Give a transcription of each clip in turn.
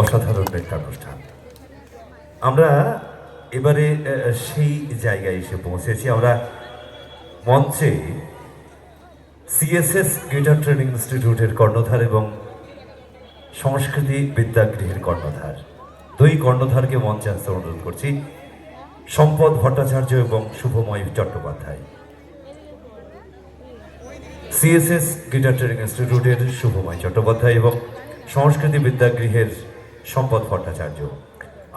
অসাধারণ একটা অনুষ্ঠান আমরা এবারে সেই জায়গায় এসে পৌঁছেছি। আমরা মঞ্চে সিএসএস গিটার ট্রেনিং ইনস্টিটিউটের কর্ণধার এবং সংস্কৃতি বিদ্যাগৃহের কর্ণধার। দুই কর্ণধারকে মঞ্চে আসতে অনুরোধ করছি, সম্পদ ভট্টাচার্য এবং Subhamoy Chattopadhyay. CSS guitar training ইনস্টিটিউটের শুভময় চট্টোপাধ্যায় এবং সংস্কৃতি বিদ্যাগৃহের সম্পদ ভট্টাচার্য।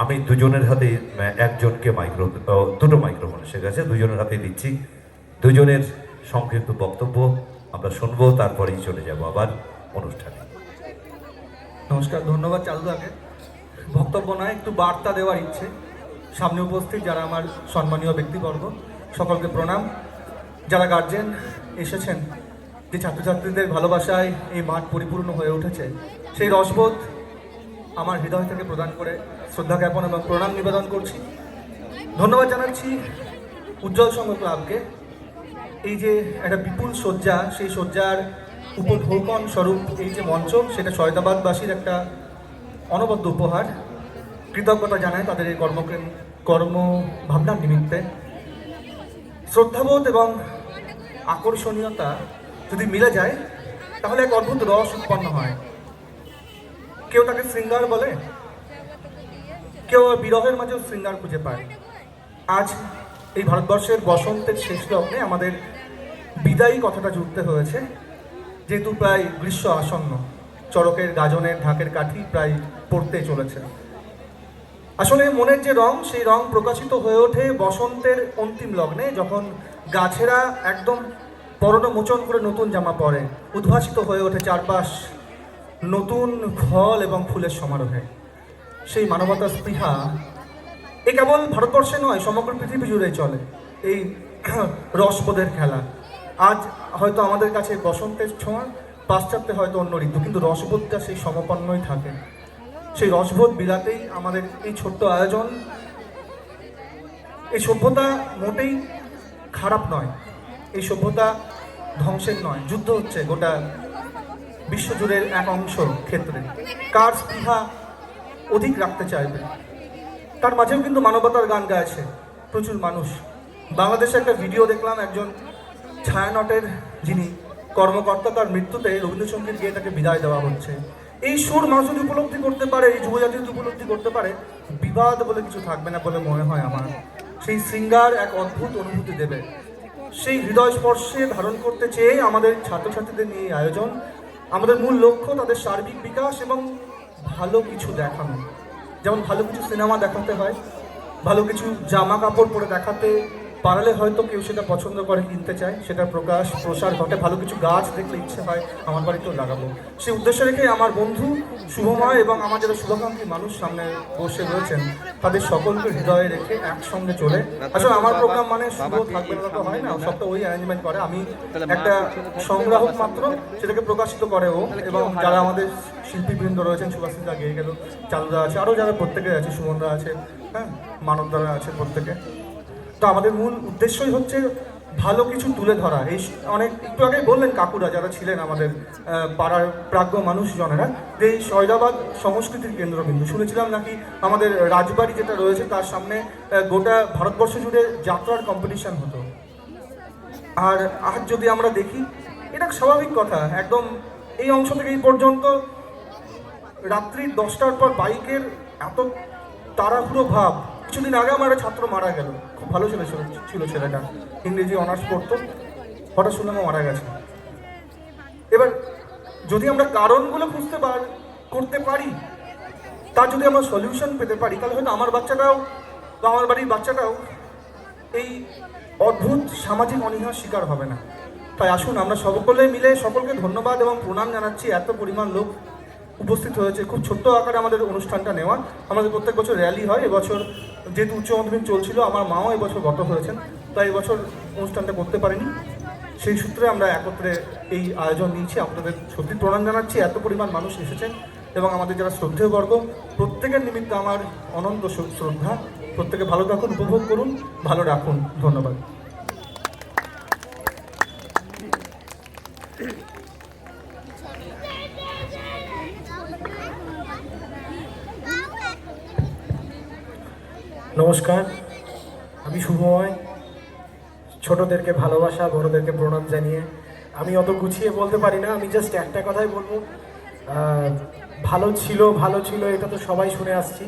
আমি দুজনের হাতে একজনকে মাইক্রো দুটো মাইক্রোফোন এসে গেছে, দুজনের হাতে দিচ্ছি। দুজনের সংক্ষিপ্ত বক্তব্য আমরা শুনব, তারপরেই চলে যাব আবার অনুষ্ঠানে। নমস্কার, ধন্যবাদ চালুদাকে। বক্তব্য নয়, একটু বার্তা দেওয়ার ইচ্ছে। সামনে উপস্থিত যারা আমার সম্মানীয় ব্যক্তিবর্গ, সকলকে প্রণাম। যারা গার্জেন এসেছেন, যে ছাত্রছাত্রীদের ভালোবাসায় এই মাঠ পরিপূর্ণ হয়ে উঠেছে, সেই রসবোধ আমার হৃদয় থেকে প্রদান করে শ্রদ্ধা জ্ঞাপন এবং প্রণাম নিবেদন করছি। ধন্যবাদ জানাচ্ছি উজ্জ্বল সংঘ ক্লাবকে এই যে একটা বিপুল শয্যা, সেই শয্যার উপঢৌকন স্বরূপ এই যে মঞ্চ, সেটা সয়দাবাদবাসীর একটা অনবদ্য উপহার। কৃতজ্ঞতা জানায় তাদের এই কর্ম কর্ম ভাবনার নিমিত্তে। শ্রদ্ধাবোধ এবং আকর্ষণীয়তা যদি মিলে যায়, তাহলে এক অদ্ভুত রস উৎপন্ন হয়। কেউ তাকে শৃঙ্গার বলে? কেউ বিরহের মাঝেও শৃঙ্গার খুঁজে পায়। আজ এই ভারতবর্ষের বসন্তের শেষ লগ্নে আমাদের বিদায়ী কথাটা জুড়তে হয়েছে, যেহেতু প্রায় গ্রীষ্ম আসন্ন। চড়কের গাজনের ঢাকের কাঠি প্রায় পড়তে চলেছে। আসলে মনের যে রং, সেই রং প্রকাশিত হয়ে ওঠে বসন্তের অন্তিম লগ্নে, যখন গাছেরা একদম পরণ মোচন করে নতুন জামা পরে, উদ্ভাসিত হয়ে ওঠে চারপাশ নতুন ফল এবং ফুলের সমারোহে। সেই মানবতা স্পৃহা এ কেবল ভারতবর্ষে নয়, সমগ্র পৃথিবী জুড়েই চলে। এই রসবোধের খেলা। আজ হয়তো আমাদের কাছে বসন্তের ছোঁয়া, পাশ্চাত্যে হয়তো অন্য ঋতু, কিন্তু রসবোধটা সেই সমপন্নই থাকে। সেই রসবোধ বিলাতেই আমাদের এই ছোট্ট আয়োজন। এই সভ্যতা মোটেই খারাপ নয়, এই সভ্যতা ধ্বংসের নয়, যুদ্ধ হচ্ছে গোটা বিশ্বজুড়ের এক অংশ ক্ষেত্রে। কার স্পৃহা অধিক রাখতে চাইবে? তার মাঝেও কিন্তু মানবতার গান গাইছে প্রচুর মানুষ। বাংলাদেশে একটা ভিডিও দেখলাম, একজন ছায়ানটের যিনি কর্মকর্তা, তার মৃত্যুতে রবীন্দ্রসঙ্গীত গিয়ে তাকে বিদায় দেওয়া হচ্ছে। এই সুর মানুষ যদি উপলব্ধি করতে পারে, এই যুবজাতি যদি উপলব্ধি করতে পারে, বিবাদ বলে কিছু থাকবে না বলে মনে হয় আমার। সেই শৃঙ্গার এক অদ্ভুত অনুভূতি দেবে। সেই হৃদয় স্পর্শে ধারণ করতে চেয়ে আমাদের ছাত্রছাত্রীদের নিয়ে আয়োজন আমাদের মূল লক্ষ্য তাদের সার্বিক বিকাশ এবং ভালো কিছু দেখানো। যেমন ভালো কিছু সিনেমা দেখাতে হয়, ভালো কিছু জামা কাপড় পরে দেখাতে পারলে হয়তো কেউ সেটা পছন্দ করে, কিনতে চায় সেটার প্রকাশ, প্রসার ঘটে, ভালো কিছু গাছ দেখলে ইচ্ছে হয়, আমার বাড়িতেও লাগাবো। সেই উদ্দেশ্য রেখে আমার বন্ধু শুভময় এবং আমার যারা শুভাকাঙ্ক্ষী মানুষ সামনে বসে রয়েছেন, তাদের সকলকে হৃদয়ে রেখে একসঙ্গে চলে। আসলে আমার প্রোগ্রাম মানে শুভ থাকবে না তো হয় না সব তো ওই অ্যারেঞ্জমেন্ট করে। আমি একটা সংগ্রাহক মাত্র, সেটাকে প্রকাশিত করে ও এবং যারা আমাদের শিল্পীবৃন্দ রয়েছেন, সুভাষিতা গিয়ে গেল চালুদা আছে, আরও যারা প্রত্যেকে আছে, সুমনরা আছে হ্যাঁ মানবদারা আছে প্রত্যেকে। তো আমাদের মূল উদ্দেশ্যই হচ্ছে ভালো কিছু তুলে ধরা। এই অনেক একটু আগে বললেন কাকুরা যারা ছিলেন আমাদের পাড়ার প্রাজ্ঞ মানুষজনেরা, যে এই সয়দাবাদ সংস্কৃতির কেন্দ্রবিন্দু। শুনেছিলাম নাকি আমাদের রাজবাড়ি যেটা রয়েছে, তার সামনে গোটা ভারতবর্ষ জুড়ে যাত্রার কম্পিটিশন হতো। আর আজ যদি আমরা দেখি, এটা স্বাভাবিক কথা। একদম এই অংশ থেকে এই পর্যন্ত রাত্রি দশটার পর বাইকের এত তাড়াহুড়ো ভাব কিছুদিন আগে আমার ছাত্র মারা গেল। খুব ভালো ছেলে, ছিল ছিল ছেলেটা। ইংরেজি অনার্স পড়তো। হঠাৎ শুনলাম মারা গেছে। এবার যদি আমরা কারণগুলো খুঁজতে পার, করতে পারি, তার যদি আমরা সলিউশন পেতে পারি, তাহলে হয়তো আমার বাচ্চাটাও বা আমার বাড়ির বাচ্চাটাও এই অদ্ভুত সামাজিক অনীহার শিকার হবে না। তাই আসুন, আমরা সকলে মিলে সকলকে ধন্যবাদ এবং প্রণাম জানাচ্ছি। এত পরিমাণ লোক উপস্থিত হয়েছে। খুব ছোট্ট আকারে আমাদের অনুষ্ঠানটা নেওয়া। আমাদের প্রত্যেক বছর র্যালি হয়। এবছর যেহেতু উচ্চ মাধ্যমিক চলছিল, আমার মাও এবছর গত হয়েছেন। তাই এবছর অনুষ্ঠানটা করতে পারিনি। সেই সূত্রে আমরা একত্রে এই আয়োজন নিয়েছি। আপনাদের সত্যি প্রণাম জানাচ্ছি। এত পরিমাণ মানুষ এসেছেন এবং আমাদের যারা শ্রদ্ধেয় বর্গ প্রত্যেকের নিমিত্তে আমার অনন্ত শ্রদ্ধা। প্রত্যেকে ভালো থাকুন, উপভোগ করুন, ভালো রাখুন। ধন্যবাদ। নমস্কার, আমি শুভময় ছোটদেরকে ভালোবাসা, বড়দেরকে প্রণাম জানিয়ে আমি অত গুছিয়ে বলতে পারি না, আমি জাস্ট একটা কথাই বলব। ভালো ছিল ভালো ছিল, এটা তো সবাই শুনে আসছি।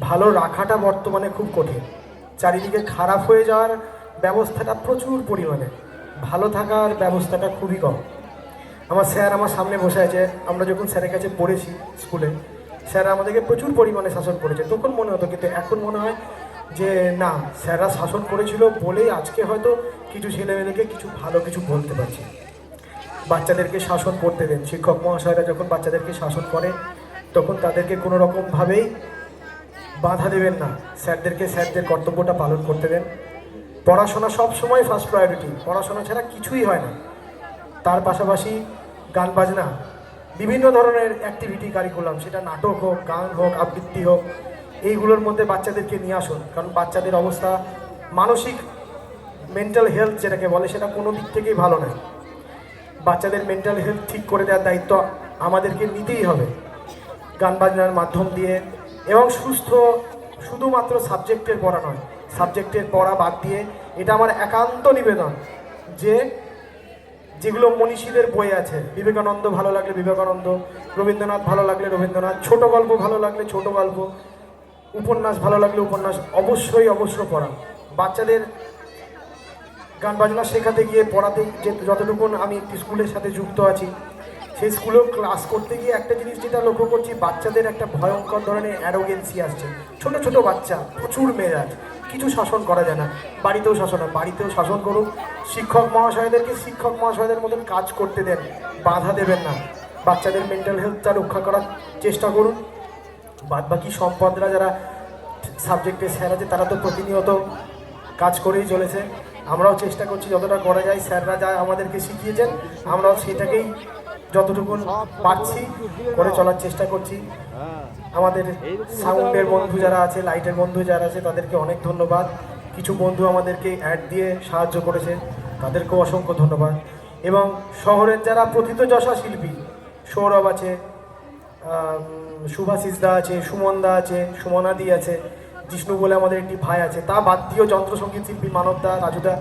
ভালো রাখাটা বর্তমানে খুব কঠিন। চারিদিকে খারাপ হয়ে যাওয়ার ব্যবস্থাটা প্রচুর পরিমাণে। ভালো থাকার ব্যবস্থাটা খুবই কম। আমার স্যার আমার সামনে বসে আছে, আমরা যখন স্যারের কাছে পড়েছি স্কুলে স্যার আমাদেরকে প্রচুর পরিমাণে শাসন করেছে। তখন মনে হতো, কিন্তু এখন মনে হয় যে, না, স্যাররা শাসন করেছিল বলেই আজকে হয়তো কিছু ছেলেমেয়েদেরকে কিছু ভালো কিছু বলতে পারছি। বাচ্চাদেরকে শাসন করতে দেন। শিক্ষক মহাশয়রা যখন বাচ্চাদেরকে শাসন করে, তখন তাদেরকে কোনো রকমভাবেই বাধা দেবেন না। স্যারদেরকে স্যারদের কর্তব্যটা পালন করতে দেন। পড়াশোনা সব সময় ফার্স্ট প্রায়োরিটি পড়াশোনা ছাড়া কিছুই হয় না। তার পাশাপাশি গান বাজনা বিভিন্ন ধরনের অ্যাক্টিভিটি কারিকুলাম সেটা নাটক হোক, গান হোক, আবৃত্তি হোক, এইগুলোর মধ্যে বাচ্চাদেরকে নিয়ে আসুন। কারণ বাচ্চাদের অবস্থা মানসিক মেন্টাল হেলথ যেটাকে বলে, সেটা কোনো দিক থেকেই ভালো নয়। বাচ্চাদের মেন্টাল হেলথ ঠিক করে দেওয়ার দায়িত্ব আমাদেরকে নিতেই হবে। গান বাজনার মাধ্যম দিয়ে এবং সুস্থ, শুধুমাত্র সাবজেক্টের পড়া নয় সাবজেক্টের পড়া বাদ দিয়ে এটা আমার একান্ত নিবেদন যে যেগুলো মনীষীদের বই আছে। বিবেকানন্দ ভালো লাগলে বিবেকানন্দ, রবীন্দ্রনাথ ভালো লাগলে রবীন্দ্রনাথ, ছোট গল্প ভালো লাগলে ছোট গল্প, উপন্যাস ভালো লাগলে উপন্যাস, অবশ্যই অবশ্য পড়া। বাচ্চাদের গান বাজনা শেখাতে গিয়ে পড়াতে যে যতটুকু আমি একটি স্কুলের সাথে যুক্ত আছি, সেই স্কুলেও ক্লাস করতে গিয়ে একটা জিনিস যেটা লক্ষ্য করছি, বাচ্চাদের একটা ভয়ঙ্কর ধরনের অ্যারোগেন্সি আসছে। ছোট ছোট বাচ্চা, প্রচুর মেজাজ, কিছু শাসন করা যায় না। বাড়িতেও শাসন বাড়িতেও শাসন করুন শিক্ষক মহাশয়দেরকে শিক্ষক মহাশয়দের মতন কাজ করতে দেন, বাধা দেবেন না। বাচ্চাদের মেন্টাল হেলথটা রক্ষা করার চেষ্টা করুন। বাদ বাকি সম্পদরা যারা সাবজেক্টে স্যার আছে, তারা তো প্রতিনিয়ত কাজ করেই চলেছে। আমরাও চেষ্টা করছি যতটা করা যায়, স্যাররা যা আমাদেরকে শিখিয়েছেন, আমরাও সেটাকেই যতটুকু পারছি করে চলার চেষ্টা করছি। আমাদের সাউন্ডের বন্ধু যারা আছে, লাইটের বন্ধু যারা আছে, তাদেরকে অনেক ধন্যবাদ। কিছু বন্ধু আমাদেরকে অ্যাড দিয়ে সাহায্য করেছে। তাদেরকেও অসংখ্য ধন্যবাদ। এবং শহরের যারা প্রথিতযশা শিল্পী সৌরভ আছে আম, সুভাষিস দা আছে সুমন দা আছে সুমনাদি আছে জিষ্ণু বলে আমাদের একটি ভাই আছে তা বাদ দিয়েও যন্ত্রসঙ্গীত শিল্পী মানব দা রাজু দা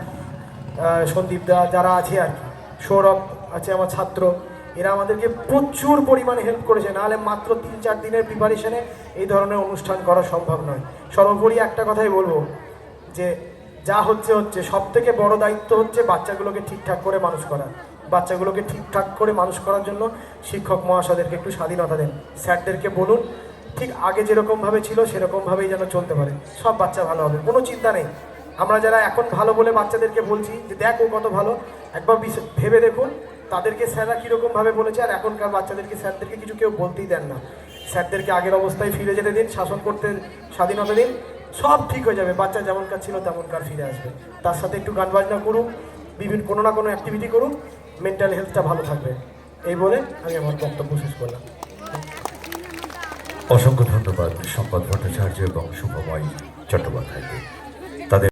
সন্দীপ দা যারা আছে আর কি। সৌরভ আছে আমার ছাত্র এরা আমাদেরকে প্রচুর পরিমাণে হেল্প করেছে নাহলে মাত্র তিন চার দিনের প্রিপারেশনে এই ধরনের অনুষ্ঠান করা সম্ভব নয়। সর্বোপরি একটা কথাই বলব যে যা হচ্ছে হচ্ছে সব থেকে বড় দায়িত্ব হচ্ছে বাচ্চাগুলোকে ঠিকঠাক করে মানুষ করা। বাচ্চাগুলোকে ঠিকঠাক করে মানুষ করার জন্য শিক্ষক মহাশয়দেরকে একটু স্বাধীনতা দেন। স্যারদেরকে বলুন, ঠিক আগে যেরকমভাবে ছিল সেরকমভাবেই যেন চলতে পারে। সব বাচ্চা ভালো হবে, কোনো চিন্তা নেই। আমরা যারা এখন ভালো বলে বাচ্চাদেরকে বলছি যে দেখ কত ভালো, একবার ভেবে দেখুন, তাদেরকে স্যাররা কীরকমভাবে বলেছে আর এখনকার বাচ্চাদেরকে স্যারদেরকে কিছু কেউ বলতেই দেন না। স্যারদেরকে আগের অবস্থায় ফিরে যেতে দিন, শাসন করতে স্বাধীনতা দিন সব ঠিক হয়ে যাবে। বাচ্চা যেমনকার ছিল তেমনকার ফিরে আসবে। তার সাথে একটু গান বাজনা করুন, বিভিন্ন কোনো না কোনো অ্যাক্টিভিটি করুক মেন্টাল হেলথটা ভালো থাকবে। এই বলে আমি আমার বক্তব্য শেষ করলাম। অসংখ্য ধন্যবাদ, সম্পদ ভট্টাচার্য এবং শুভময় চট্টোপাধ্যায়কে।